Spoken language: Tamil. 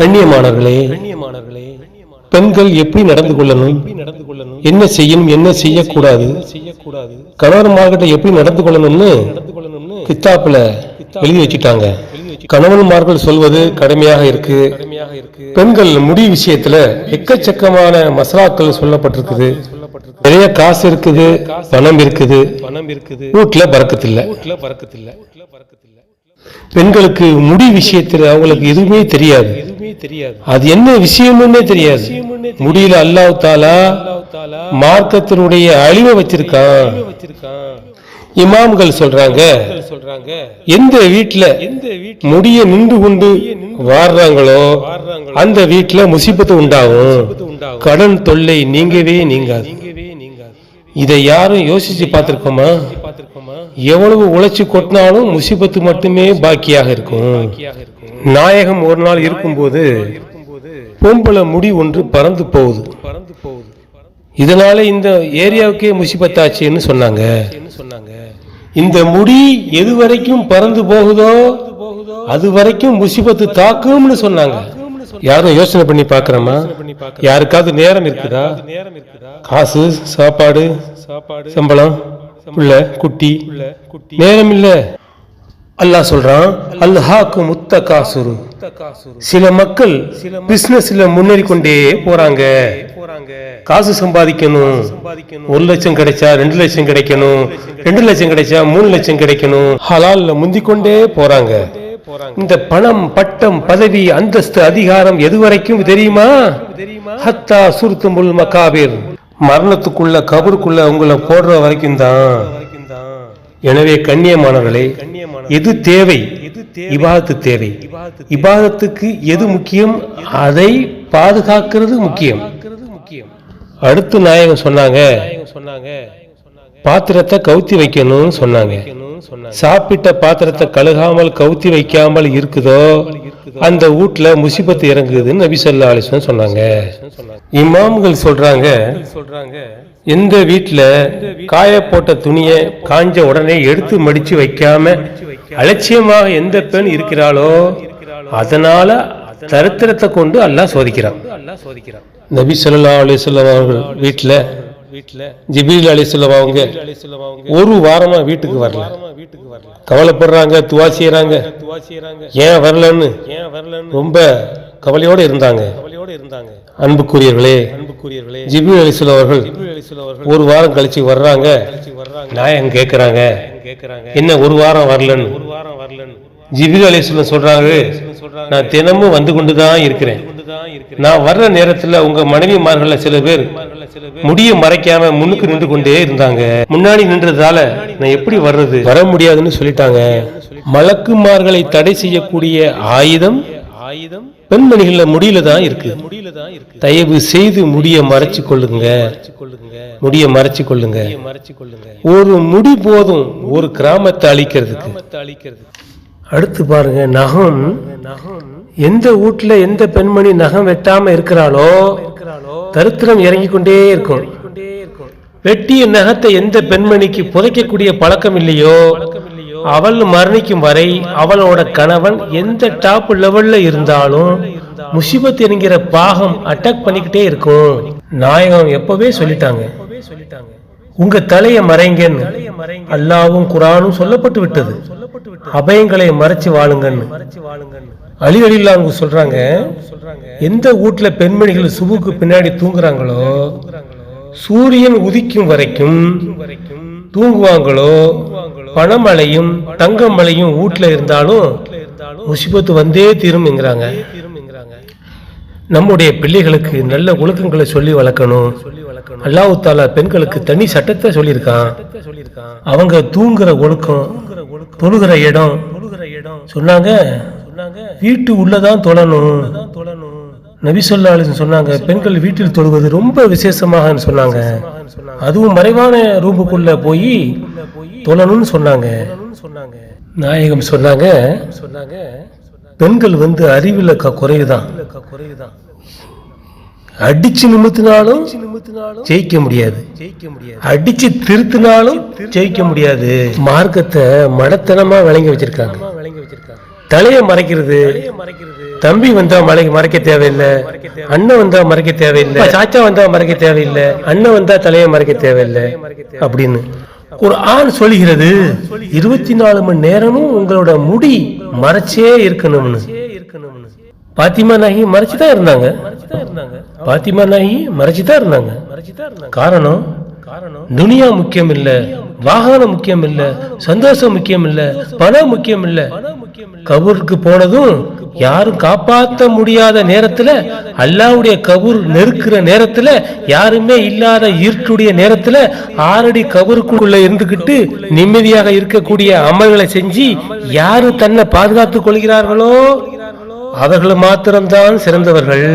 கண்ணியமானவர்களே கண்ணியமானவர்களே பெண்கள் எப்படி நடந்து கொள்ளணும்? எப்படி நடந்து கொள்ளணும் என்ன செய்யணும்? என்ன செய்யக்கூடாது? கணவன்மார்கிட்ட எப்படி நடந்து கொள்ளணும்னு நடந்து கொள்ளணும்னு கித்தாப்புல எழுதி வச்சுட்டாங்க. கணவன்மார்கள் சொல்வது கடுமையாக இருக்கு. இருக்கு பெண்கள் முடி விஷயத்துல எக்கச்சக்கமான மசாலாக்கள் சொல்லப்பட்டிருக்குது. நிறைய காசு இருக்குது பணம் இருக்குது. பணம் இருக்குது வீட்டுல பறக்கத்தில்ல வீட்டுல பறக்கத்தில்ல. பெண்களுக்கு முடி விஷயத்துல அவங்களுக்கு எதுவுமே தெரியாது. தெரியாது. அது என்ன விஷயம்னே தெரியாது. முடியல அல்லாஹ் தாலா மார்க்கத்தினுடைய அழிவை வச்சிருக்கான். இமாம்கள் சொல்றாங்க எந்த வீட்டுல முடிய நின்று கொண்டு வாடுறாங்களோ அந்த வீட்டுல முசிபத்து உண்டாகும். கடன் தொல்லை நீங்கவே நீங்காது. இதை யாரும் யோசிச்சு பார்த்திருக்கோமா? எவ்வளவு உழைச்சு கொட்டினாலும் முசிபத்து மட்டுமே பாக்கியாக இருக்கும். நாயகம் ஒரு நாள் இருக்கும்போது இருக்கும்போது பொம்பளை முடி ஒன்று பறந்து போகுது. பறந்து போகுது இதனால இந்த ஏரியாவுக்கே முசிபத்தாச்சுன்னு சொன்னாங்க சொன்னாங்க. இந்த முடி எது வரைக்கும் பறந்து போகுதோ போகுதோ அது வரைக்கும் முசிபத்து தாக்கும்னு சொன்னாங்க. யாரும் யோசனை பண்ணி பார்க்கறோமா? யாருக்காவது நேரம் இருக்குதா? நேரம் இருக்குதா காசு சாப்பாடு சாப்பாடு சம்பளம் குட்டி உள்ள குட்டி நேரம் இல்லை. அல்லாஹ் சொல்றான் அல்ஹாக்கு முத்த காசுரு காசு சில மக்கள் பிசினஸ்ல முன்னேறி கொண்டே போறாங்க. போறாங்க காசு சம்பாதிக்கணும். சம்பாதிக்கணும் ஒரு லட்சம் கிடைச்சா ரெண்டு லட்சம் கிடைக்கணும். ரெண்டு லட்சம் கிடைச்சா மூணு லட்சம் கிடைக்கணும். ஹலால்ல முந்திக் கொண்டே போறாங்க. போறாங்க இந்த பணம் பட்டம் பதவி அந்தஸ்து அதிகாரம் எது வரைக்கும் தெரியுமா தெரியுமா? ஹத்தா சுருத்துமுல் மகாபீர். மரணத்துக்குள்ள கபருக்குள்ள உங்களை போடுற வரைக்கும் தான். எனவே கண்ணியமானவர்களே கண்ணியமான எது தேவை? இபாதத்து தேவை. இபாதத்து இபாதத்துக்கு எது முக்கியம்? அதை பாதுகாக்கிறது முக்கியம். அடுத்து நாயகம் சொன்னாங்க பாத்திரத்தை கவுத்தி வைக்கணும்னு சொன்னாங்க. வைக்கணும்னு சொன்னாங்க. சாப்பிட்ட பாத்திரத்தை கழுகாமல் கவுத்தி வைக்காமல் இருக்குதோ? அந்த வீட்ல முசிபத்து இறங்குதுன்னு நபி அலைஹி வஸல்லம் சொன்னாங்க. இமாம்கள் சொல்றாங்க சொல்றாங்க எந்த வீட்ல காய போட்ட துணியை காஞ்ச உடனே எடுத்து மடிச்சு வைக்காம அலட்சியமாக எந்த பெண் இருக்கிறாளோ அதனால தரித்திரத்தை கொண்டு அல்லாஹ் சோதிக்கிறான். நபி ஸல்லல்லாஹு அலைஹி வஸல்லம் அவர்கள் வீட்ல வீட்டுல அலைஹிஸ்ஸலாம் அவங்க? அலிஸ்லாம் அவங்க? ஒரு வாரமா வீட்டுக்கு வரல. வீட்டுக்கு வரல. கவலைப்படுறாங்க துவா செய்யறாங்க துவா செய்யறாங்க ஏன் வரலன்னு? ஏன் வரலன்னு? ரொம்ப கவலையோட இருந்தாங்க. கவலையோட இருந்தாங்க. அன்புக்குரியவர்களே அன்புக்குரியவர்களே. ஜிப்ரீல் அலிஸ்லாம் அவர்கள் ஒரு வாரம் கழிச்சு வர்றாங்க. கழிச்சு வர்றாங்க. நாயகம் கேட்கறாங்க கேக்குறாங்க? என்ன ஒரு வாரம் வரலன்னு? ஒரு வாரம் வரலன்னு. ஜிப்ரீல் அலிஸ்லாம் சொல்றாங்க சொல்றாங்க நான் தினமும் வந்து கொண்டு தான் இருக்கிறேன் கொண்டுதான் இருக்கிறேன். நான் வர்ற நேரத்துல உங்க மனைவிமார்கள்ல சில பேர் சில பேர் முடிய மறைக்காம முன்னுக்கு நின்று கொண்டே இருந்தாங்க. முன்னாடி நின்றதால நான் எப்படி வர்றது? வர முடியாதுன்னு சொல்லிட்டாங்க. மலக்குமார்களை தடை செய்யக்கூடிய ஆயுதம் ஆயுதம் பெண்மணிகள்ல முடியல தான் இருக்கு. முடியல தான் இருக்கு தயவு செய்து முடிய மறைச்சு கொள்ளுங்க. கொள்ளுங்க முடிய மறைச்சு கொள்ளுங்க. மறைச்சு கொள்ளுங்க ஒரு முடி போதும் ஒரு கிராமத்தை அழிக்கிறதுக்கு. அழிக்கிறதுக்கு அழிக்கிறது அடுத்து பாருங்க நகம். நகம் எந்த வீட்டுல எந்த பெண்மணி நகம் வெட்டாம இருக்கிறாளோ தருத்திரம் தரித்திரம் இறங்கி கொண்டே இருக்கும். வெட்டிய நகத்தை எந்த பெண்மணிக்கு புதைக்கக்கூடிய பழக்கம் இல்லையோ இல்லையோ அவள் மரணிக்கும் வரை அவளோட கணவன் எந்த டாப் லெவல்ல இருந்தாலும் முசிபத் என்கிற பாகம் அட்டாக் பண்ணிக்கிட்டே இருக்கும். நாயகம் எப்பவே சொல்லிட்டாங்க சொல்லிட்டாங்க. உங்க தலையை மறைங்கன்னு அல்லாவும் குரானும் சொல்லப்பட்டு விட்டது. சொல்லப்பட்டு அபயங்களை மறைச்சு வாழுங்கன்னு. மறைச்சு அலி அலிலா அவங்க சொல்றாங்க சொல்றாங்க எந்த வீட்டுல பெண்மணிகள் சுபுக்கு பின்னாடி தூங்குறாங்களோ சூரியன் உதிக்கும் வரைக்கும் வரைக்கும் தூங்குவாங்களோ பணமழையும் தங்கமழையும் வீட்டுல இருந்தாலும் இருந்தாலும் முசிபத்து வந்தே தீரும்ங்கிறாங்க. நம்முடைய பிள்ளைகளுக்கு நல்ல ஒழுக்கங்களை சொல்லி வளர்க்கணும் சொல்லி வளர்க்கணும். அல்லாஹ் தாலா பெண்களுக்கு தனி சட்டத்தை சொல்லியிருக்கான். அவங்க தூங்குற ஒழுக்கம் தொழுகிற இடம் சொன்னாங்க. வீட்டு உள்ளதான் தொழணும். நபி சொல்லா சொன்னாங்க பெண்கள் வீட்டில் தொழுவது ரொம்ப விசேஷமாக சொன்னாங்க. அதுவும் மறைவான ரூமுக்குள்ள போய் தொழணும்னு சொன்னாங்க. நாயகம் சொன்னாங்க சொன்னாங்க. பெண்கள் வந்து அறிவில் குறைவுதான். அடிச்சு நிமித்தினாலும் ஜெயிக்க முடியாது. அடிச்சு திருத்தினாலும் ஜெயிக்க முடியாது. மார்க்கத்தை மடத்தனமா விளங்கி வச்சிருக்காங்க. தலையை மறைக்கிறது. தம்பி வந்தா மலை மறைக்க தேவையில்லை. அண்ணன் வந்தா மறைக்க தேவையில்லை. சாச்சா வந்தா மறைக்க தேவையில்லை. அண்ணன் வந்தா தலையை மறைக்க தேவையில்லை. அப்படின்னு ஒரு ஆண் சொல்கிறது இருபத்தி நாலு மணி நேரமும் உங்களோட முடி மறைச்சே இருக்கணும்னு. பாத்திமா நாயகி மறைச்சுதான் இருந்தாங்க. இருந்தாங்க பாத்திமா நாயகி மறைச்சுதான் இருந்தாங்க. இருந்தாங்க காரணம் காரணம் துனியா முக்கியம் இல்ல வாகனம் முக்கியம் இல்ல சந்தோஷம் முக்கியம் இல்ல பணம் முக்கியம் இல்ல கபூருக்கு போனதும் யாரும் காப்பாற்ற முடியாத நேரத்துல அல்லாவுடைய கபூர் நெருக்கிற நேரத்துல யாருமே இல்லாத இருட்டுடைய நேரத்துல ஆறடி கபூருக்குள்ள இருந்துகிட்டு நிம்மதியாக இருக்கக்கூடிய அமல்களை செஞ்சு யாரு தன்னை பாதுகாத்துக் கொள்கிறார்களோ? அவர்கள் மாத்திரம்தான் சிறந்தவர்கள்.